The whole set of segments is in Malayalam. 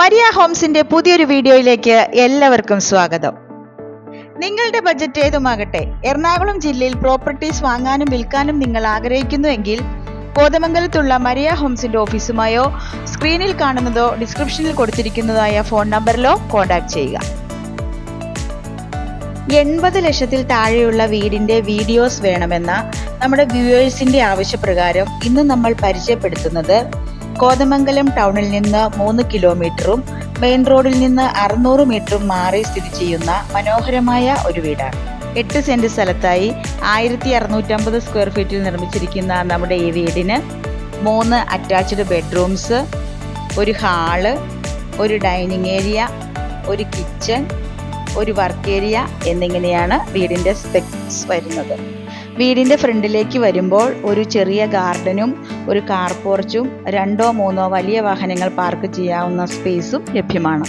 മരിയ ഹോംസിന്റെ പുതിയൊരു വീഡിയോയിലേക്ക് എല്ലാവർക്കും സ്വാഗതം. നിങ്ങളുടെ ബജറ്റ് ഏതുമാകട്ടെ? എറണാകുളം ജില്ലയിൽ പ്രോപ്പർട്ടീസ് വാങ്ങാനും വിൽക്കാനും നിങ്ങൾ ആഗ്രഹിക്കുന്നുവെങ്കിൽ കോതമംഗലത്തുള്ള മരിയ ഹോംസിന്റെ ഓഫീസുമായോ സ്ക്രീനിൽ കാണുന്നതോ ഡിസ്ക്രിപ്ഷനിൽ കൊടുത്തിരിക്കുന്നതായ ഫോൺ നമ്പറിലോ കോൺടാക്ട് ചെയ്യുക. എൺപത് ലക്ഷത്തിൽ താഴെയുള്ള വീടിന്റെ വീഡിയോസ് വേണമെന്ന നമ്മുടെ വ്യൂവേഴ്സിന്റെ ആവശ്യപ്രകാരം ഇന്ന് നമ്മൾ പരിചയപ്പെടുത്തുന്നത് കോതമംഗലം ടൗണിൽ നിന്ന് മൂന്ന് കിലോമീറ്ററും മെയിൻ റോഡിൽ നിന്ന് അറുന്നൂറ് മീറ്ററും മാറി സ്ഥിതി ചെയ്യുന്ന മനോഹരമായ ഒരു വീടാണ്. എട്ട് സെന്റ് സ്ഥലത്തായി ആയിരത്തി അറുന്നൂറ്റമ്പത് സ്ക്വയർ ഫീറ്റിൽ നിർമ്മിച്ചിരിക്കുന്ന നമ്മുടെ ഈ വീടിന് മൂന്ന് അറ്റാച്ച്ഡ് ബെഡ്റൂംസ് ഒരു ഹാൾ ഒരു ഡൈനിങ് ഏരിയ ഒരു കിച്ചൺ ഒരു വർക്ക് ഏരിയ എന്നിങ്ങനെയാണ് വീടിന്റെ സ്പെക്സ് വരുന്നത്. വീടിന്റെ ഫ്രണ്ടിലേക്ക് വരുമ്പോൾ ഒരു ചെറിയ ഗാർഡനും ഒരു കാർ പോർച്ചും രണ്ടോ മൂന്നോ വലിയ വാഹനങ്ങൾ പാർക്ക് ചെയ്യാവുന്ന സ്പേസും ലഭ്യമാണ്.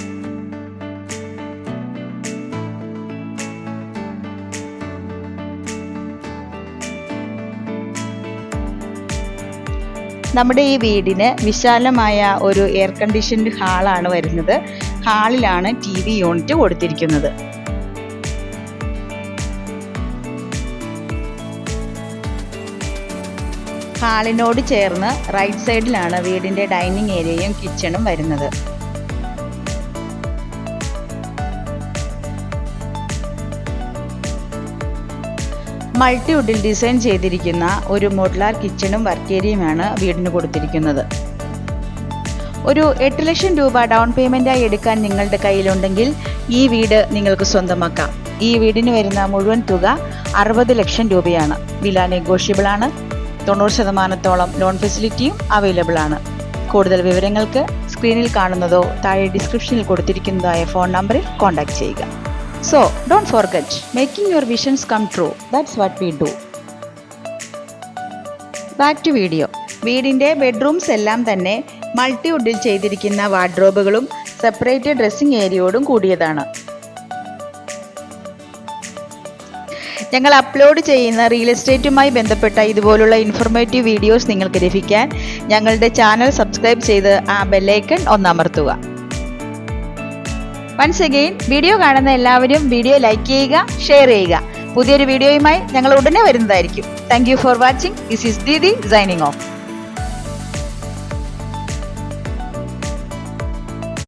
നമ്മുടെ ഈ വീടിന് വിശാലമായ ഒരു എയർ കണ്ടീഷൻഡ് ഹാളാണ് വരുന്നത്. ഹാളിലാണ് ടി വി യൂണിറ്റ് കൊടുത്തിരിക്കുന്നത്. ഹാളിനോട് ചേർന്ന് റൈറ്റ് സൈഡിലാണ് വീടിന്റെ ഡൈനിങ് ഏരിയയും കിച്ചണും വരുന്നത്. മൾട്ടിവുഡിൽ ഡിസൈൻ ചെയ്തിരിക്കുന്ന ഒരു മോഡുലാർ കിച്ചണും വർക്ക് ഏരിയയുമാണ് വീടിന് കൊടുത്തിരിക്കുന്നത്. ഒരു എട്ട് ലക്ഷം രൂപ ഡൗൺ പേയ്മെന്റായി എടുക്കാൻ നിങ്ങളുടെ കയ്യിലുണ്ടെങ്കിൽ ഈ വീട് നിങ്ങൾക്ക് സ്വന്തമാക്കാം. ഈ വീടിന് വരുന്ന മുഴുവൻ തുക അറുപത് ലക്ഷം രൂപയാണ്. വില നെഗോഷ്യബിൾ ആണ്. തൊണ്ണൂറ് ശതമാനത്തോളം ലോൺ ഫെസിലിറ്റിയും അവൈലബിൾ ആണ്. കൂടുതൽ വിവരങ്ങൾക്ക് സ്ക്രീനിൽ കാണുന്നതോ താഴെ ഡിസ്ക്രിപ്ഷനിൽ കൊടുത്തിരിക്കുന്നതായ ഫോൺ നമ്പറിൽ കോൺടാക്ട് ചെയ്യുക. So don't forget making your visions come true that's what we do back to video വീടിന്റെ ബെഡ്റൂംസ് എല്ലാം തന്നെ മൾട്ടി മൾട്ടിവുഡിൽ ചെയ്തിരിക്കുന്ന വാർഡ്രോബുകളും സെപ്പറേറ്റ് ഡ്രസ്സിംഗ് ഏരിയയോടും കൂടിയതാണ്. ഞങ്ങൾ അപ്ലോഡ് ചെയ്യുന്ന റിയൽ എസ്റ്റേറ്റുമായി ബന്ധപ്പെട്ട ഇതുപോലുള്ള ഇൻഫോർമേറ്റീവ് വീഡിയോസ് നിങ്ങൾക്ക് ലഭിക്കാൻ ഞങ്ങളുടെ ചാനൽ സബ്സ്ക്രൈബ് ചെയ്ത് ആ ബെല്ലൈക്കൺ ഒന്നമർത്തുക. വൺസ് അഗെയിൻ വീഡിയോ കാണുന്ന എല്ലാവരും വീഡിയോ ലൈക്ക് ചെയ്യുക ഷെയർ ചെയ്യുക. പുതിയൊരു വീഡിയോയുമായി ഞങ്ങൾ ഉടനെ വരുന്നതായിരിക്കും. Thank for watching this is Didi signing off